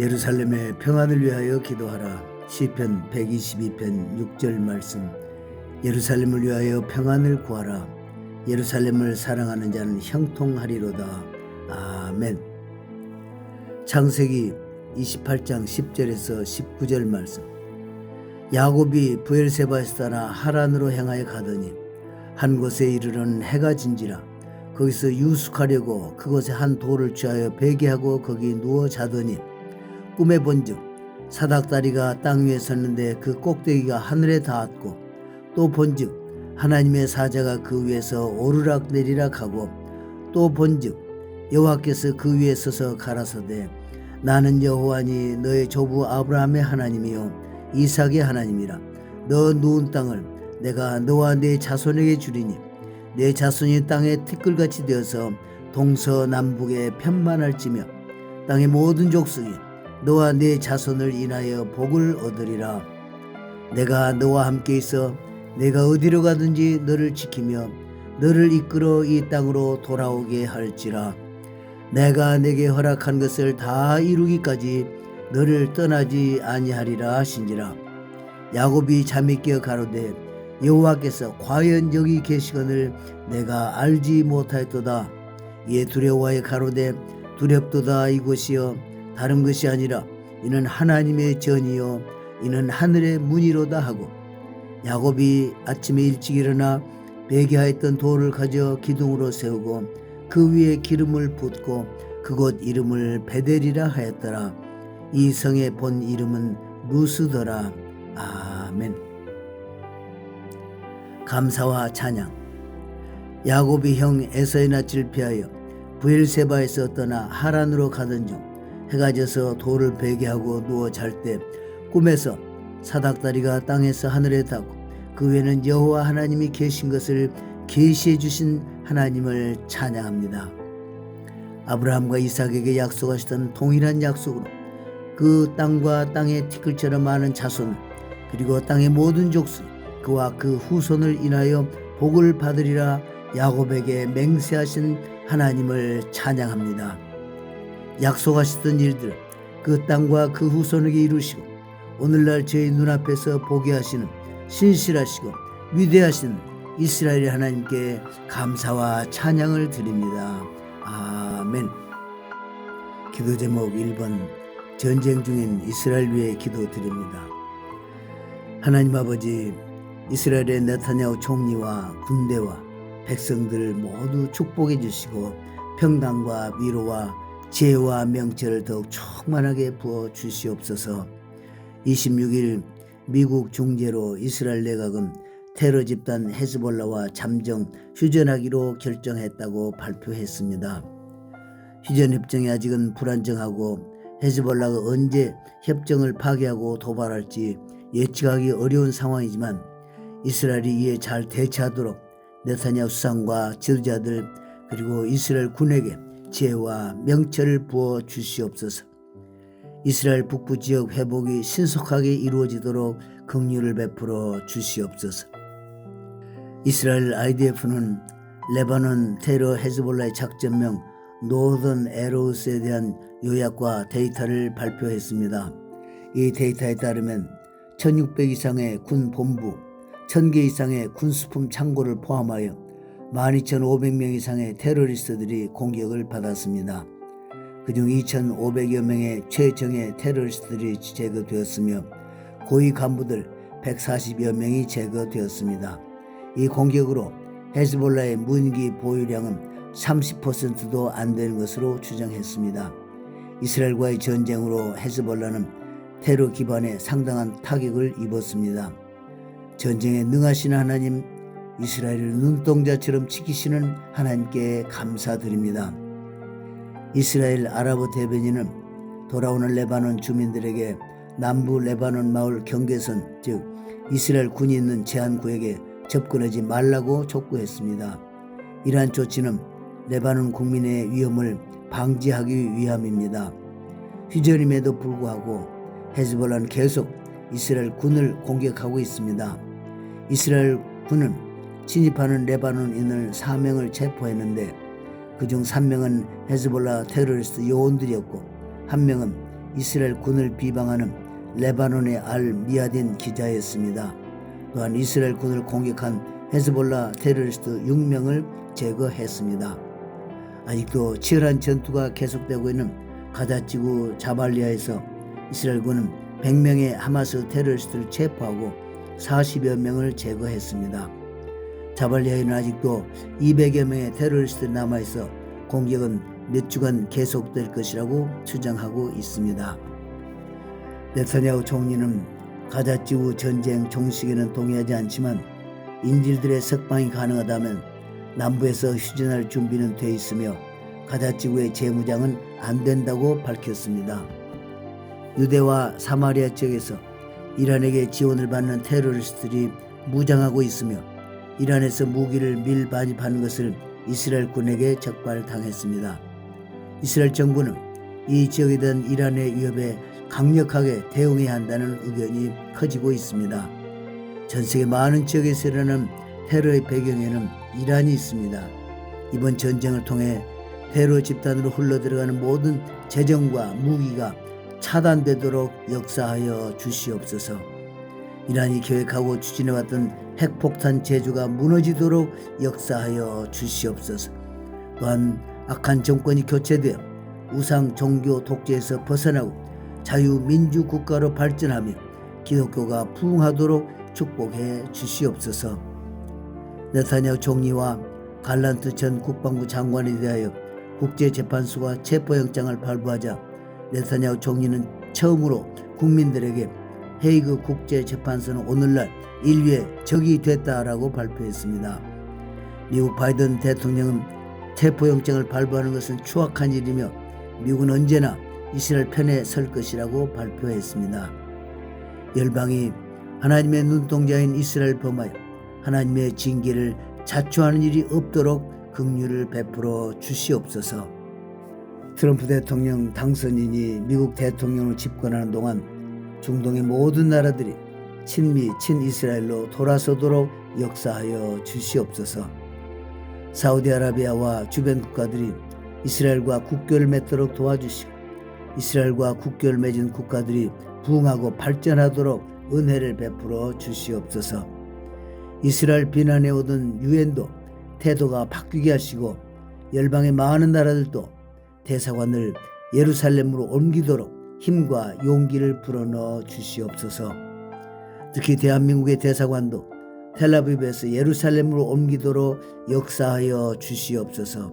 예루살렘의 평안을 위하여 기도하라. 시편 122편 6절 말씀. 예루살렘을 위하여 평안을 구하라. 예루살렘을 사랑하는 자는 형통하리로다. 아멘. 창세기 28장 10절에서 19절 말씀. 야곱이 부엘세바에서 떠나 하란으로 향하여 가더니 한 곳에 이르러는 해가 진지라 거기서 유숙하려고 그곳에 한 돌을 취하여 베개하고 거기 누워 자더니 꿈에 본즉 사닥다리가 땅 위에 섰는데 그 꼭대기가 하늘에 닿았고 또 본즉 하나님의 사자가 그 위에서 오르락 내리락 하고 또 본즉 여호와께서 그 위에 서서 가라사대 나는 여호와니 너의 조부 아브라함의 하나님이요 이삭의 하나님이라. 너 누운 땅을 내가 너와 네 자손에게 주리니 내 자손이 땅에 티끌같이 되어서 동서남북에 편만할지며 땅의 모든 족속이 너와 네 자손을 인하여 복을 얻으리라. 내가 너와 함께 있어 내가 어디로 가든지 너를 지키며 너를 이끌어 이 땅으로 돌아오게 할지라. 내가 내게 허락한 것을 다 이루기까지 너를 떠나지 아니하리라 하신지라. 야곱이 잠이 깨어 가로되 여호와께서 과연 여기 계시거늘 내가 알지 못하였도다. 이에 두려워하여 가로되 두렵도다 이곳이여 다른 것이 아니라 이는 하나님의 전이요 이는 하늘의 문이로다 하고 야곱이 아침에 일찍 일어나 베개하였던 돌을 가져 기둥으로 세우고 그 위에 기름을 붓고 그곳 이름을 베델이라 하였더라. 이 성의 본 이름은 루스더라. 아멘. 감사와 찬양. 야곱이 형 에서의 낯을 피하여 부엘세바에서 떠나 하란으로 가던 중 해가 져서 돌을 베개하고 누워 잘 때 꿈에서 사닥다리가 땅에서 하늘에 닿고 그 외에는 여호와 하나님이 계신 것을 계시해 주신 하나님을 찬양합니다. 아브라함과 이삭에게 약속하시던 동일한 약속으로 그 땅과 땅의 티끌처럼 많은 자손 그리고 땅의 모든 족속 그와 그 후손을 인하여 복을 받으리라 야곱에게 맹세하신 하나님을 찬양합니다. 약속하셨던 일들 그 땅과 그 후손에게 이루시고 오늘날 저희 눈앞에서 보게 하시는 신실하시고 위대하신 이스라엘 하나님께 감사와 찬양을 드립니다. 아멘. 기도 제목 1번 전쟁 중인 이스라엘 위해 기도 드립니다. 하나님 아버지 이스라엘의 네타냐후 총리와 군대와 백성들 모두 축복해 주시고 평강과 위로와 지혜와 명철을 더욱 충만하게 부어 주시옵소서. 26일 미국 중재로 이스라엘 내각은 테러 집단 헤즈볼라와 잠정 휴전하기로 결정했다고 발표했습니다. 휴전 협정이 아직은 불안정하고 헤즈볼라가 언제 협정을 파기하고 도발할지 예측하기 어려운 상황이지만 이스라엘이 이에 잘 대처하도록 네타냐 수상과 지도자들 그리고 이스라엘 군에게 지혜와 명철을 부어 주시옵소서. 이스라엘 북부 지역 회복이 신속하게 이루어지도록 긍휼을 베풀어 주시옵소서. 이스라엘 IDF는 레바논 테러 헤즈볼라의 작전명 노던 에로우스에 대한 요약과 데이터를 발표했습니다. 이 데이터에 따르면 1600 이상의 군 본부, 1000개 이상의 군수품 창고를 포함하여 12,500명 이상의 테러리스트들이 공격을 받았습니다. 그중 2,500여 명의 최정예 테러리스트들이 제거되었으며 고위 간부들 140여 명이 제거되었습니다. 이 공격으로 헤즈볼라의 무기 보유량은 30%도 안 되는 것으로 추정했습니다. 이스라엘과의 전쟁으로 헤즈볼라는 테러 기반에 상당한 타격을 입었습니다. 전쟁에 능하신 하나님, 이스라엘을 눈동자처럼 지키시는 하나님께 감사드립니다. 이스라엘 아랍어 대변인은 돌아오는 레바논 주민들에게 남부 레바논 마을 경계선 즉 이스라엘 군이 있는 제한구역에 접근하지 말라고 촉구했습니다. 이러한 조치는 레바논 국민의 위험을 방지하기 위함입니다. 휴전임에도 불구하고 헤즈볼라는 계속 이스라엘 군을 공격하고 있습니다. 이스라엘 군은 진입하는 레바논인을 4명을 체포했는데 그중 3명은 헤즈볼라 테러리스트 요원들이었고 한 명은 이스라엘 군을 비방하는 레바논의 알 미아딘 기자였습니다. 또한 이스라엘 군을 공격한 헤즈볼라 테러리스트 6명을 제거했습니다. 아직도 치열한 전투가 계속되고 있는 가자지구 자발리아에서 이스라엘 군은 100명의 하마스 테러리스트를 체포하고 40여 명을 제거했습니다. 자발리아에는 아직도 200여 명의 테러리스트들이 남아있어 공격은 몇 주간 계속될 것이라고 추정하고 있습니다. 네타냐후 총리는 가자지구 전쟁 종식에는 동의하지 않지만 인질들의 석방이 가능하다면 남부에서 휴전할 준비는 돼 있으며 가자지구의 재무장은 안 된다고 밝혔습니다. 유대와 사마리아 지역에서 이란에게 지원을 받는 테러리스트들이 무장하고 있으며 이란에서 무기를 밀반입하는 것을 이스라엘 군에게 적발당했습니다. 이스라엘 정부는 이 지역에 대한 이란의 위협에 강력하게 대응해야 한다는 의견이 커지고 있습니다. 전 세계 많은 지역에서 일어나는 테러의 배경에는 이란이 있습니다. 이번 전쟁을 통해 테러 집단으로 흘러들어가는 모든 재정과 무기가 차단되도록 역사하여 주시옵소서. 이란이 계획하고 추진해왔던 핵폭탄 제조가 무너지도록 역사하여 주시옵소서. 또한 악한 정권이 교체되어 우상 종교 독재에서 벗어나고 자유민주 국가로 발전하며 기독교가 부흥하도록 축복해 주시옵소서. 네타냐후 총리와 갈란트 전 국방부 장관에 대하여 국제재판소가 체포영장을 발부하자 네타냐후 총리는 처음으로 국민들에게 헤이그 국제재판소는 오늘날 인류의 적이 됐다라고 발표했습니다. 미국 바이든 대통령은 체포영장을 발부하는 것은 추악한 일이며 미국은 언제나 이스라엘 편에 설 것이라고 발표했습니다. 열방이 하나님의 눈동자인 이스라엘 범하여 하나님의 징계를 자초하는 일이 없도록 긍휼을 베풀어 주시옵소서. 트럼프 대통령 당선인이 미국 대통령을 집권하는 동안 중동의 모든 나라들이 친미 친이스라엘로 돌아서도록 역사하여 주시옵소서. 사우디아라비아와 주변 국가들이 이스라엘과 국교를 맺도록 도와주시고 이스라엘과 국교를 맺은 국가들이 부흥하고 발전하도록 은혜를 베풀어 주시옵소서. 이스라엘 비난해 오던 유엔도 태도가 바뀌게 하시고 열방의 많은 나라들도 대사관을 예루살렘으로 옮기도록 힘과 용기를 불어넣어 주시옵소서. 특히 대한민국의 대사관도 텔라비브에서 예루살렘으로 옮기도록 역사하여 주시옵소서.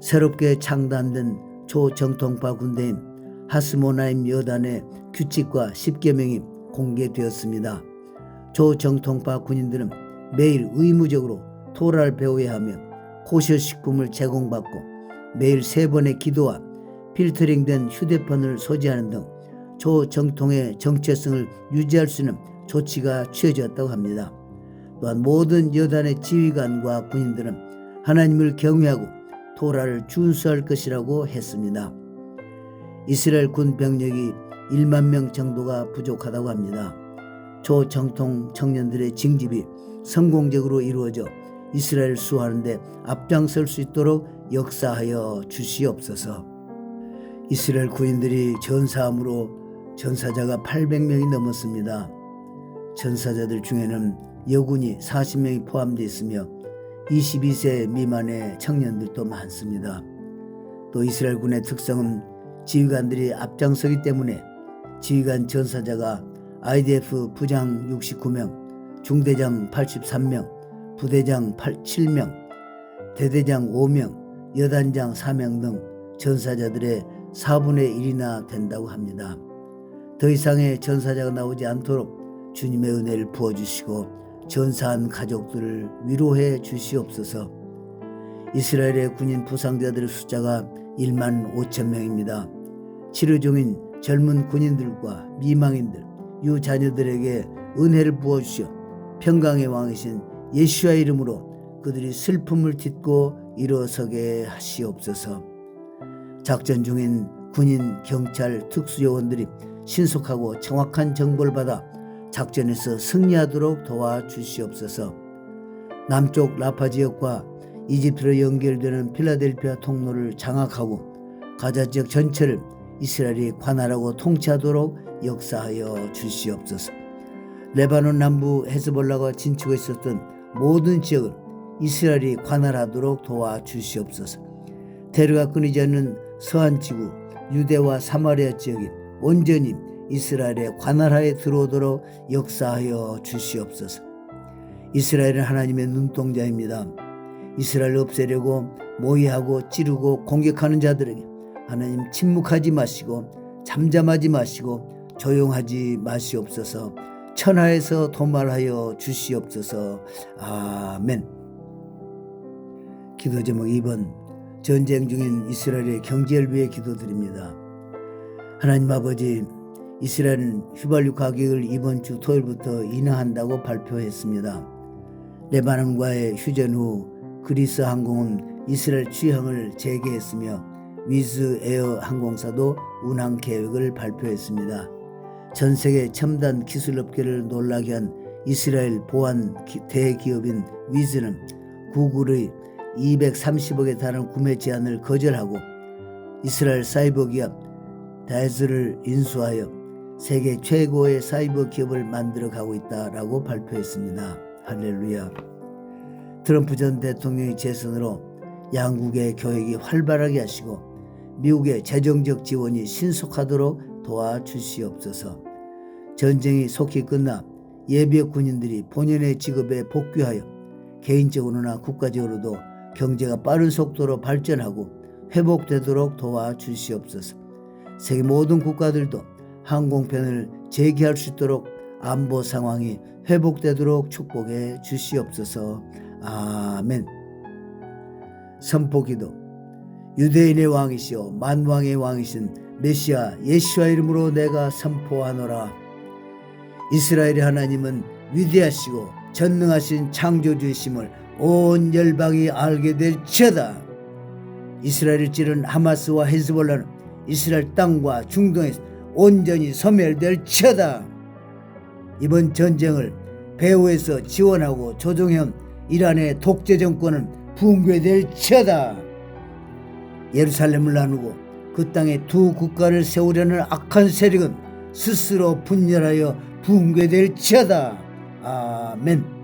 새롭게 창단된 초정통파 군대인 하스모나임 여단의 규칙과 10계명이 공개되었습니다. 초정통파 군인들은 매일 의무적으로 토라를 배워야 하며 코셔 식품을 제공받고 매일 세 번의 기도와 필터링된 휴대폰을 소지하는 등 초정통의 정체성을 유지할 수 있는 조치가 취해졌다고 합니다. 또한 모든 여단의 지휘관과 군인들은 하나님을 경외하고 토라를 준수할 것이라고 했습니다. 이스라엘 군 병력이 1만 명 정도가 부족하다고 합니다. 초정통 청년들의 징집이 성공적으로 이루어져 이스라엘 수하는데 앞장설 수 있도록 역사하여 주시옵소서. 이스라엘 구인들이 전사함으로 전사자가 800명이 넘었습니다. 전사자들 중에는 여군이 40명이 포함되어 있으며 22세 미만의 청년들도 많습니다. 또 이스라엘 군의 특성은 지휘관들이 앞장서기 때문에 지휘관 전사자가 IDF 부장 69명, 중대장 83명, 부대장 7명, 대대장 5명, 여단장 4명 등 전사자들의 4분의 1이나 된다고 합니다. 더 이상의 전사자가 나오지 않도록 주님의 은혜를 부어주시고 전사한 가족들을 위로해 주시옵소서. 이스라엘의 군인 부상자들의 숫자가 1만 5천 명입니다. 치료 중인 젊은 군인들과 미망인들, 유자녀들에게 은혜를 부어주시어 평강의 왕이신 예수와 이름으로 그들이 슬픔을 딛고 일어서게 하시옵소서. 작전 중인 군인, 경찰, 특수요원들이 신속하고 정확한 정보를 받아 작전에서 승리하도록 도와주시옵소서. 남쪽 라파 지역과 이집트로 연결되는 필라델피아 통로를 장악하고 가자 지역 전체를 이스라엘이 관할하고 통치하도록 역사하여 주시옵소서. 레바논 남부 헤즈볼라가 진치고 있었던 모든 지역을 이스라엘이 관할하도록 도와 주시옵소서. 대류가 끊이지 않는 서한 지구 유대와 사마리아 지역이 온전히 이스라엘의 관할하에 들어오도록 역사하여 주시옵소서. 이스라엘은 하나님의 눈동자입니다. 이스라엘을 없애려고 모의하고 찌르고 공격하는 자들에게 하나님 침묵하지 마시고 잠잠하지 마시고 조용하지 마시옵소서. 천하에서 도말하여 주시옵소서. 아멘. 기도 제목 2번 전쟁 중인 이스라엘의 경제를 위해 기도드립니다. 하나님 아버지 이스라엘은 휘발유 가격을 이번 주 토요일부터 인하한다고 발표했습니다. 레바논과의 휴전 후 그리스 항공은 이스라엘 취항을 재개했으며 위즈 에어 항공사도 운항 계획을 발표했습니다. 전 세계 첨단 기술 업계를 놀라게 한 이스라엘 보안 대기업인 위즈는 구글의 230억에 달하는 구매 제한을 거절하고 이스라엘 사이버 기업 다이즈를 인수하여 세계 최고의 사이버 기업을 만들어 가고 있다라고 발표했습니다. 할렐루야. 트럼프 전 대통령의 재선으로 양국의 교역이 활발하게 하시고 미국의 재정적 지원이 신속하도록 도와주시옵소서. 전쟁이 속히 끝나 예비역 군인들이 본연의 직업에 복귀하여 개인적으로나 국가적으로도 경제가 빠른 속도로 발전하고 회복되도록 도와주시옵소서. 세계 모든 국가들도 항공편을 재개할 수 있도록 안보 상황이 회복되도록 축복해 주시옵소서. 아멘. 선포기도 유대인의 왕이시오 만왕의 왕이신 메시아 예수와 이름으로 내가 선포하노라. 이스라엘의 하나님은 위대하시고 전능하신 창조주이심을 온 열방이 알게 될지어다. 이스라엘을 찌른 하마스와 헤즈볼라는 이스라엘 땅과 중동에서 온전히 소멸될지어다. 이번 전쟁을 배후에서 지원하고 조종현 이란의 독재 정권은 붕괴될지어다. 예루살렘을 나누고 그 땅에 두 국가를 세우려는 악한 세력은 스스로 분열하여 붕괴될지어다. 아멘.